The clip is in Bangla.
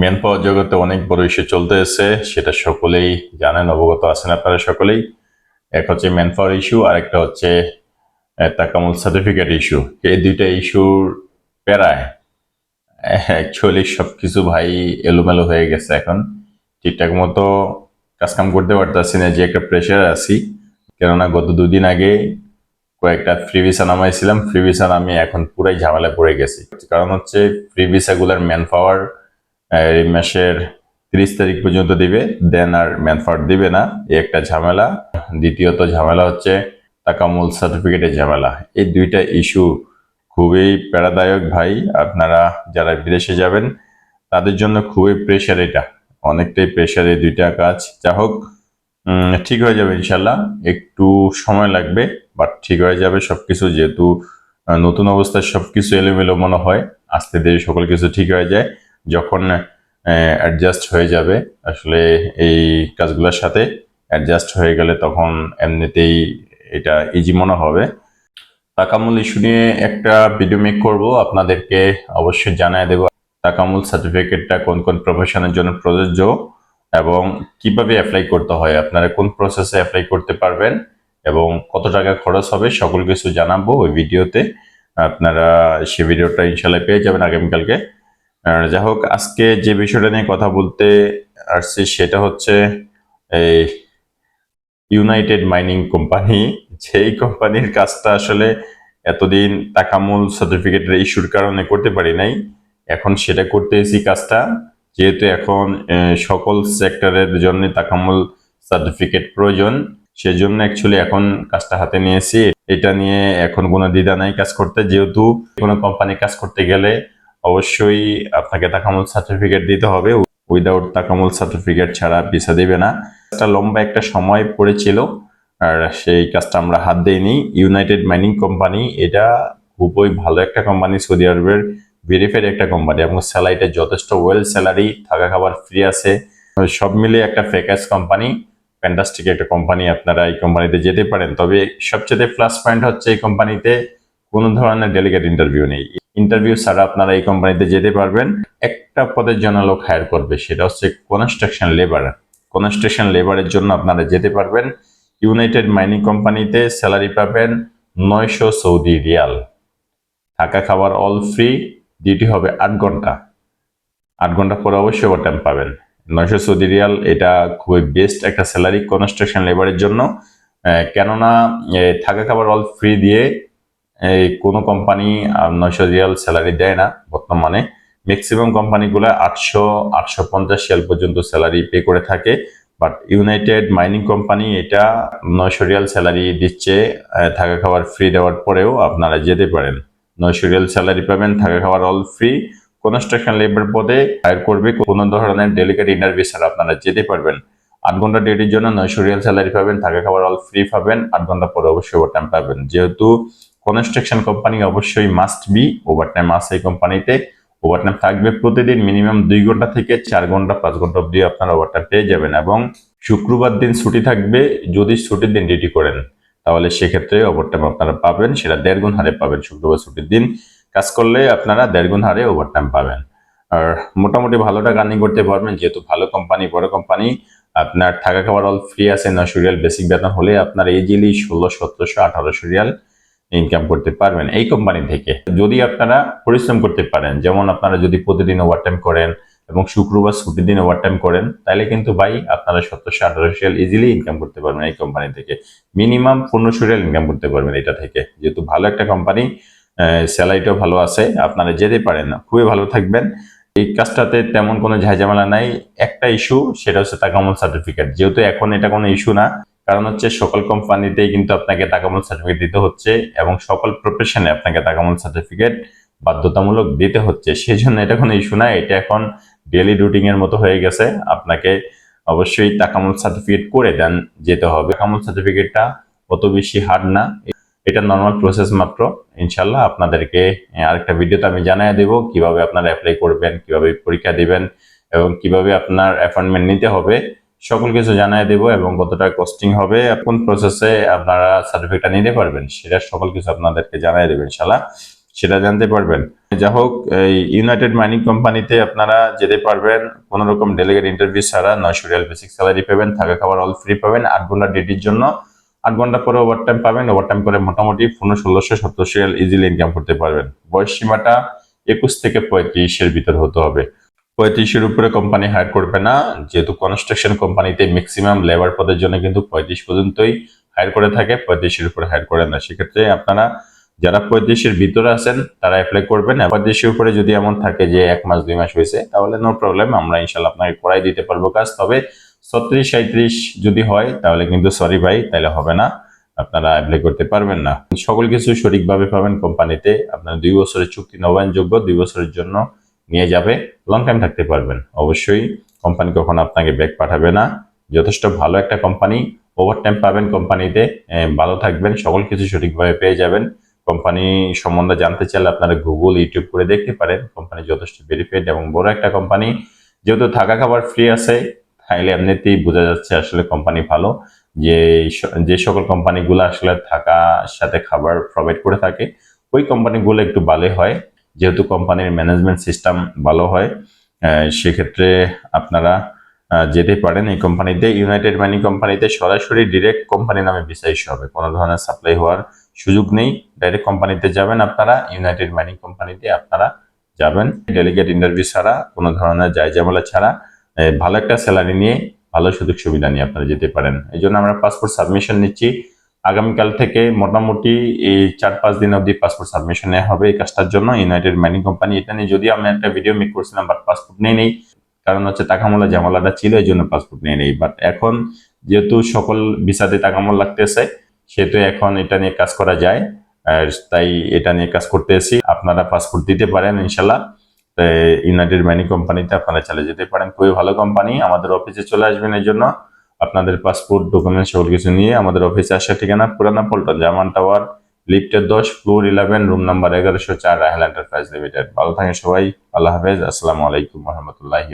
মেন পাওয়ার জগতে অনেক বড় ইস্যু চলতে সেটা সকলেই জানেন, অবগত আছেন আপনারা সকলেই। এক হচ্ছে ম্যান পাওয়ার ইস্যু আর একটা হচ্ছে তাকামুল সার্টিফিকেট ইস্যু এই দুইটা ইস্যুর প্যারায় অ্যাকচুয়ালি সব কিছু ভাই এলোমেলো হয়ে গেছে এখন। ঠিকঠাক মতো কাজকাম করতে পারতেছি না, যে একটা প্রেশার আছি। কেননা গত দুদিন আগে কয়েকটা ফ্রি ভিসা নামাইছিলাম ফ্রি ভিসা আমি এখন পুরাই ঝামেলা পড়ে গেছি। কারণ হচ্ছে ফ্রি ভিসাগুলোর ম্যান পাওয়ার এই মাসের তিরিশ তারিখ পর্যন্ত দিবে, দেন আর ম্যান পাওয়ার দিবে না। এই একটা ঝামেলা। দ্বিতীয়ত ঝামেলা হচ্ছে তাকামুল সার্টিফিকেটের ঝামেলা। এই দুইটা ইস্যু খুবই প্যারাদায়ক ভাই। আপনারা যারা বিদেশে যাবেন, তাদের জন্য খুবই প্রেশার এটা। অনেকটাই প্রেশার এই দুইটা কাজ। যা হোক ঠিক হয়ে যাবে ইনশাল্লাহ। একটু সময় লাগবে বাট ঠিক হয়ে যাবে সব কিছু যেহেতু নতুন অবস্থায় সব কিছু এলোমেলো মনে হয়, আস্তে ধীরে সকল কিছু ঠিক হয়ে যায়। যখন অ্যাডজাস্ট হয়ে যাবে, আসলে এই কাজগুলোর সাথে অ্যাডজাস্ট হয়ে গেলে তখন এমনিতেই এটা ইজি মনে হবে। তাকামুল ইস্যু নিয়ে একটা ভিডিও মেক করব, আপনাদেরকে অবশ্যই জানায় দেব। তাকামুল সার্টিফিকেটটা কোন কোন প্রফেশনের জন্য প্রযোজ্য এবং কীভাবে অ্যাপ্লাই করতে হয়, আপনারা কোন প্রসেসে অ্যাপ্লাই করতে পারবেন এবং কত টাকা খরচ হবে সকল কিছু জানাব ওই ভিডিওতে আপনারা সে ভিডিওটা ইনশাল্লাহ পেয়ে যাবেন আগামীকালকে। যাই হোক আজকে যে বিষয়টা নিয়ে কথা বলতে আসছি সেটা হচ্ছে এই ইউনাইটেড মাইনিং কোম্পানি যেই কোম্পানির কাজটা আসলে এতদিন তাকামুল সার্টিফিকেটের ইস্যুর কারণে করতে পারি নাই, এখন সেটা করতে কাজটা। যেহেতু এখন সকল সেক্টরের জন্য তাকামুল সার্টিফিকেট প্রয়োজন, সেজন্য অ্যাকচুয়ালি এখন কাজটা হাতে নিয়েছি। এটা নিয়ে এখন কোনো দ্বিধা নাই কাজ করতে। যেহেতু কোনো কোম্পানি কাজ করতে গেলে অবশ্যই আপনাকে তাকামুল সার্টিফিকেট দিতে হবে। উইদাউট তাকামুল সার্টিফিকেট ছাড়া ভিসা দিবে না। একটা লম্বা একটা সময় পড়েছিল, আর সেই কাজটা আমরা হাত দিইনি। ইউনাইটেড মাইনিং কোম্পানি এটা খুবই ভালো একটা কোম্পানি সৌদি আরবের ভেরিফাইড একটা কোম্পানি এবং স্যালারিটা যথেষ্ট ওয়েল স্যালারি থাকা খাবার ফ্রি আছে। সব মিলে একটা ফেকাস কোম্পানি ফ্যান্টাস্টিক একটা কোম্পানি আপনারা এই কোম্পানিতে যেতে পারেন। তবে সবচেয়ে প্লাস পয়েন্ট হচ্ছে এই কোম্পানিতে কোনো ধরনের ডেলিগেট ইন্টারভিউ নেই। ইন্টারভিউ ছাড়া আপনারা এই কোম্পানিতে যেতে পারবেন। একটা পদের জন্য লোক হায়ার করবে, সেটা হচ্ছে কনস্ট্রাকশন লেবার কনস্ট্রাকশন লেবারের জন্য আপনারা যেতে পারবেন। ইউনাইটেড মাইনিং কোম্পানিতে স্যালারি পাবেন নয়শো সৌদি রিয়াল। থাকা খাবার অল ফ্রি ডিউটি হবে আট ঘণ্টা। আট ঘণ্টা পরে অবশ্যই ওভারটাইম পাবেন। নয়শো সৌদি রিয়াল, এটা খুবই বেস্ট একটা স্যালারি কনস্ট্রাকশন লেবারের জন্য। কেননা থাকা খাবার অল ফ্রি দিয়ে এই কোনো কোম্পানি নয়শো রিয়াল স্যালারি দেয় না বর্তমানে। ম্যাক্সিমাম কোম্পানিগুলো আটশো আটশো পঞ্চাশ রিয়াল পর্যন্ত স্যালারি পে করে থাকে। বাট ইউনাইটেড মাইনিং কোম্পানি এটা নয়শো রিয়াল স্যালারি দিচ্ছে থাকা খাওয়ার ফ্রি দেওয়ার পরেও আপনারা যেতে পারেন। নয়শো রিয়াল স্যালারি পাবেন, থাকা খাওয়ার অল ফ্রি কনস্ট্রাকশন লেবার পদে হায়ার করবে, কোনো ধরনের ডেলিকেট ইন্টারভিউ ছাড়া আপনারা যেতে পারবেন। আট ঘণ্টা ডিউটির জন্য নয়শো রিয়াল স্যালারি পাবেন, থাকা খাবার অল ফ্রি পাবেন। আট ঘণ্টা পরে অবশ্যই ওভারটাইম পাবেন। যেহেতু কনস্ট্রাকশন কোম্পানি অবশ্যই মাস্ট বি ওভারটাইম আছে এই কোম্পানিতে। ওভারটাইম থাকবে প্রতিদিন মিনিমাম দুই ঘণ্টা থেকে চার ঘণ্টা, পাঁচ ঘণ্টা অবধি আপনারা ওভারটাইম পেয়ে যাবেন এবং শুক্রবার দিন ছুটি থাকবে, যদি ছুটির দিন ডিউটি করেন, তাহলে সেক্ষেত্রে ওভারটাইম আপনারা পাবেন, সেটা দেড় গুণ হারে পাবেন শুক্রবার ছুটির দিন। কাজ করলে আপনারা দেড় গুণ হারে ওভারটাইম পাবেন। আর মোটামুটি ভালো টাকা আর্নিং করতে পারবেন, যেহেতু ভালো কোম্পানি, বড় কোম্পানি, আপনার থাকা খাবার অল ফ্রি আছে নয়শো রিয়াল বেসিক বেতন হলে আপনার ইজিলি ষোলো, সতেরোশো, আঠারোশো রিয়াল ইনকাম করতে পারবেন এই কোম্পানি থেকে। যদি আপনারা পরিশ্রম করতে পারেন, যেমন আপনারা যদি প্রতিদিন ওভারটাইম করেন এবং শুক্রবার ছুটির দিন ওভারটাইম করেন, তাহলে কিন্তু ভাই আপনারা সতেরোশো আঠারোশো রিয়াল ইজিলি ইনকাম করতে পারবেন এই কোম্পানি থেকে। মিনিমাম পনেরোশো রিয়াল ইনকাম করতে পারবেন এটা থেকে। যেহেতু ভালো একটা কোম্পানি স্যালারিটাও ভালো আছে, আপনারা যেতে পারেন খুবই ভালো থাকবেন। এই কাজটাতে তেমন কোনো ঝামেলা নাই। একটা ইস্যু সেটা হচ্ছে তাকামল সার্টিফিকেট যেহেতু এখন এটা কোনো ইস্যু না কারণ হচ্ছে সকল কোম্পানিতেই কিন্তু আপনাকে তাকামল সার্টিফিকেট দিতে হচ্ছে এবং সকল প্রফেশনে আপনাকে তাকামল সার্টিফিকেট বাধ্যতামূলক দিতে হচ্ছে। সেই জন্য এটা কোনো ইস্যু না, এটা এখন ডেলি রুটিন এর মতো হয়ে গেছে। আপনাকে অবশ্যই তাকামল সার্টিফিকেট করে দেন, যেতে হবে। তাকামল সার্টিফিকেটটা অত বেশি হার্ড না। এটা নর্মাল প্রসেস মাত্র। ইনশাল্লাহ আপনাদেরকে আরেকটা ভিডিওতে আমি জানিয়ে দেব কীভাবে আপনারা অ্যাপ্লাই করবেন, কীভাবে পরীক্ষা দিবেন এবং কীভাবে আপনার অ্যাপয়েন্টমেন্ট নিতে হবে। সকল কিছু জানিয়ে দেব এবং কতটা কস্টিং হবে কোন প্রসেসে আপনারা সার্টিফিকেটটা নিতে পারবেন, সেটা সকল কিছু আপনাদেরকে জানিয়ে দেবেন ইনশাল্লাহ সেটা জানতে পারবেন। যা হোক, এই ইউনাইটেড মাইনিং কোম্পানিতে আপনারা যেতে পারবেন কোনো রকম ডেলিগেট ইন্টারভিউ ছাড়া নয়শো রিয়াল বেসিক স্যালারি পাবেন, থাকা খাবার অল ফ্রি পাবেন, আট ঘণ্টা ডিউটির জন্য। আট ঘণ্টা পরে ওভার টাইম পাবেন ওভার টাইম করে মোটামুটি পনেরো, ষোলোশো, সতেরোশো রিয়াল ইজিলি ইনকাম করতে পারবেন। বয়স সীমাটা একুশ থেকে পঁয়ত্রিশের ভিতর হতে হবে। পঁয়ত্রিশের উপরে কোম্পানি হায়ার করবে না। যেহেতু কনস্ট্রাকশন কোম্পানিতে ম্যাক্সিমাম লেবার পদের জন্য কিন্তু পঁয়ত্রিশ পর্যন্তই হায়ার করে থাকে, পঁয়ত্রিশের উপরে হায়ার করে না। সেক্ষেত্রে আপনারা যারা পঁয়ত্রিশের ভিতরে আছেন, তারা অ্যাপ্লাই করবেন। পঁয়ত্রিশের উপরে যদি এমন থাকে যে এক মাস, দুই মাস হয়েছে, তাহলে নো প্রবলেম আমরা ইনশাল্লাহ আপনাকে করাই দিতে পারব কাজ। তবে ছত্রিশ সাঁত্রিশ যদি হয়, তাহলে কিন্তু সরি ভাই, তাহলে হবে না। আপনারা অ্যাপ্লাই করতে পারবেন না। সকল কিছু সঠিকভাবে পাবেন কোম্পানিতে আপনার দুই বছরের চুক্তি নবায়নযোগ্য, দুই বছরের জন্য নিয়ে যাবে লং টাইম থাকতে পারবেন। অবশ্যই কোম্পানি কখনো আপনাকে ব্যাক পাঠাবে না। যথেষ্ট ভালো একটা কোম্পানি ওভার টাইম পাবেন কোম্পানিতে ভালো থাকবেন, সকল কিছু সঠিকভাবে পেয়ে যাবেন। কোম্পানি সম্বন্ধে জানতে চাইলে আপনারা গুগল ইউটিউব করে দেখতে পারেন। কোম্পানি যথেষ্ট ভেরিফাইড এবং বড় একটা কোম্পানি যেহেতু থাকা খাবার ফ্রি আছে, তাইলে এমনিতেই বোঝা যাচ্ছে আসলে কোম্পানি ভালো। যে যে সকল কোম্পানিগুলো আসলে থাকার সাথে খাবার প্রোভাইড করে থাকে, ওই কোম্পানিগুলো একটু ভালো হয়। যেহেতু কোম্পানির ম্যানেজমেন্ট সিস্টেম ভালো হয় সেক্ষেত্রে আপনারা যেতে পারেন এই কোম্পানিতে। ইউনাইটেড মাইনিং কোম্পানিতে সরাসরি ডিরেক্ট কোম্পানি নামে ভিসা হবে। কোনো ধরনের সাপ্লাই হওয়ার সুযোগ নেই। ডাইরেক্ট কোম্পানিতে যাবেন আপনারা ইউনাইটেড মাইনিং কোম্পানিতে আপনারা যাবেন। ডেলিগেট ইন্টারভিউ ছাড়া, কোনো ধরনের যায় ঝামেলা ছাড়া ভালো একটা স্যালারি নিয়ে ভালো সুযোগ সুবিধা নিয়ে আপনারা যেতে পারেন। এই জন্য আমরা পাসপোর্ট সাবমিশন নিচ্ছি। আগামীকাল থেকে মোটামুটি এই চার পাঁচ দিন অবধি পাসপোর্ট সাবমিশন নেওয়া হবে এই কাজটার জন্য ইউনাইটেড মাইনিং কোম্পানি এটা নিয়ে যদি আমি একটা ভিডিও মেক করছিলাম বাট পাসপোর্ট নিয়ে নেই। কারণ হচ্ছে টাকামূলা ঝামেলাটা ছিল, এই জন্য পাসপোর্ট নিয়ে নেই। বাট এখন যেহেতু সকল ভিসাতে টাকামূল লাগতেছে, সেহেতু এখন এটা নিয়ে কাজ করা যায়। আর তাই এটা নিয়ে কাজ করতে এসি আপনারা পাসপোর্ট দিতে পারেন ইনশাল্লাহ ইউনাইটেড মাইনিং কোম্পানিতে আপনারা চলে যেতে পারেন। খুবই ভালো কোম্পানি আমাদের অফিসে চলে আসবেন এই জন্য। আপনাদের পাসপোর্ট ডকুমেন্ট সকল কিছু নিয়ে আমাদের অফিসে আসার ঠিকানা পুরানা পল্টন জামান টাওয়ার লিফটের দশ ফ্লোর ইলেভেন রুম নাম্বার এগারোশো চার, রাহেল এন্টারপ্রাইজ লিমিটেড ভালো থাকেন সবাই, আল্লাহ হাফেজ। আসসালামু আলাইকুম রহমতুল্লাহি